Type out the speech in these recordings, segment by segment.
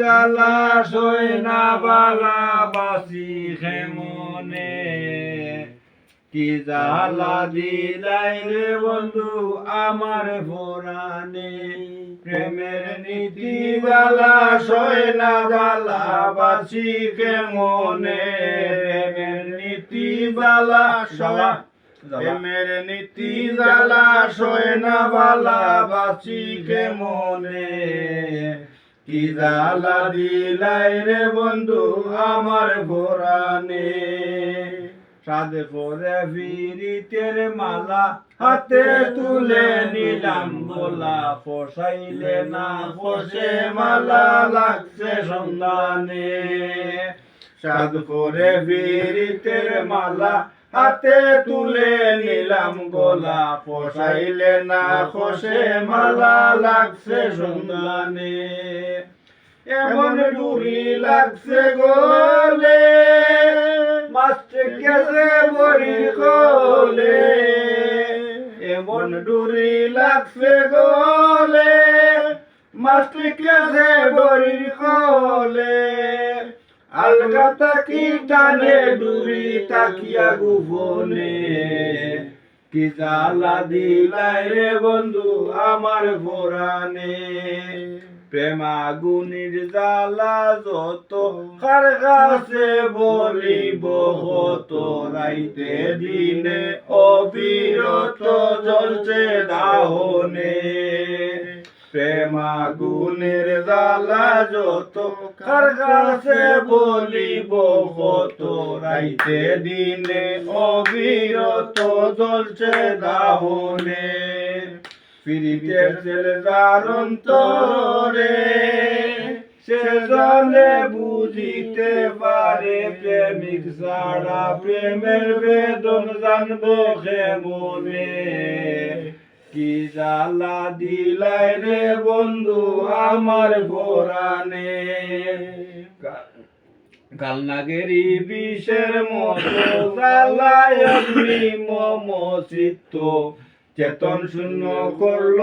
জ্বালা সই না বালা, বাসি খেমনে কি জ্বালা দিলাই রে বন্ধু আমার ফোরানে। প্রেমের নীতি বালা সয় না বালা, বাসি কেমনে প্রেমের নীতি বালা সয় প্রেমের নীতি জ্বালা সয় বালা, বাসি কেমনে কি জ্বালা দিলাই রে বন্ধু আমার ফোরানে সাদে করে ফিরিতের মালা হাতে তুলে নিলাম, গোলা পোষাইলে না পোষে মালা লাগছে সন্ধানে। সাদ করে ফিরিতের মালা হাতে তুলে নিলাম গোলা পোষাইলে না খসে মালা, লাগছে সন্ধানে। এমন ডুরি লাগছে গোলে মাস্টার গেছে বড়ি গোলে। এমন ডুরি লাগছে গোলে মাস্টার গেছে বড়ি গোলে। আলগা তাকি টানে ডুরি তাকিয়া গুফনে কি জ্বালা দিলাই রে বন্ধু আমার ফোরানে প্রেমাগুনির জ্বালা যত কার কাছে বলিব, হত রাইতে দিনে অবিরত জ্বলছে দাহনে। প্রেমাগুনের জ্বালা যত, কার কাছে বলিব হত রাইতে দিনে অবিরত জ্বলছে দাহনে। ফিরিতে ছেলে দারণ তরে সে জলে বুঝিতে পারে, প্রেমিক সারা প্রেমের বেদন জানব মনে কি জ্বালা দিলাই রে বন্ধু আমার গোরানে কালনাগেরি বিষের মতো জ্বালায় মম চিত্ত চেতন শূন্য করল,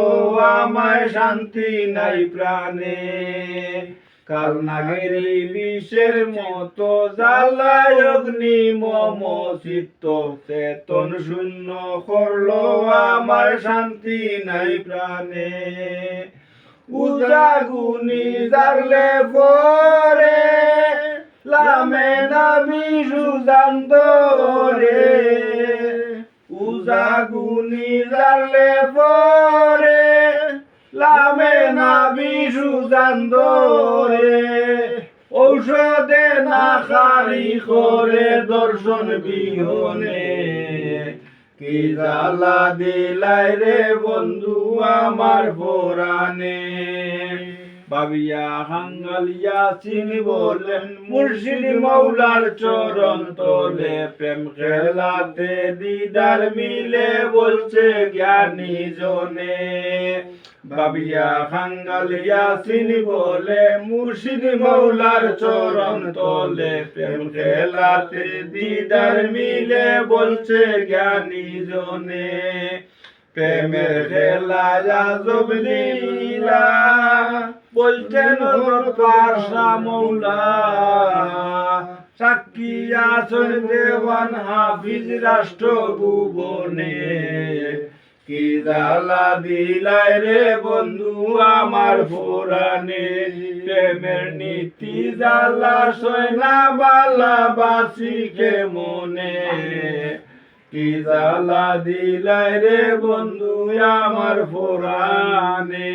আমায় শান্তি নাই প্রাণে। কালনাগেরি বিষের মতো জ্বালায় অগ্নি মম চিত্ত চেতন শূন্য করল, আমার শান্তি নাই প্রাণে। উজাগুনি জাগলে পরে, লামে নামি সুজান্ত রে উজাগুনি জাগলে পরে, লামে নামি না খারি করে দর্শন বিহনে। কি জ্বালা দিলাই রে বন্ধু আমার বাবিয়া হাঙ্গালিয়া চিনি বলেন মুর্শিদ মৌলার চরণ তোলে প্রেম খেলাতে দিদার মিলে বলছে জ্ঞানী জনে। বাবিয়া হাঙ্গালিয়া চিনি বলে মুর্শিদ মৌলার চরণ তোলে প্রেম খেলাতে দিদার মিলে বলছে জ্ঞানী জনে। প্রেমের খেলা যাজব লীলা বলছেন পাশা মৌলা? সাক্ষী আছেন দেওয়ান হাফিজ রাষ্ট্র ভুবনে কি জ্বালা দিলাই রে বন্ধু আমার ফোরানে? প্রেমের নীতি জ্বালা সয়না বালা বাসিকে মনে? কি জ্বালা দিলাই রে বন্ধু আমার ফোরানে?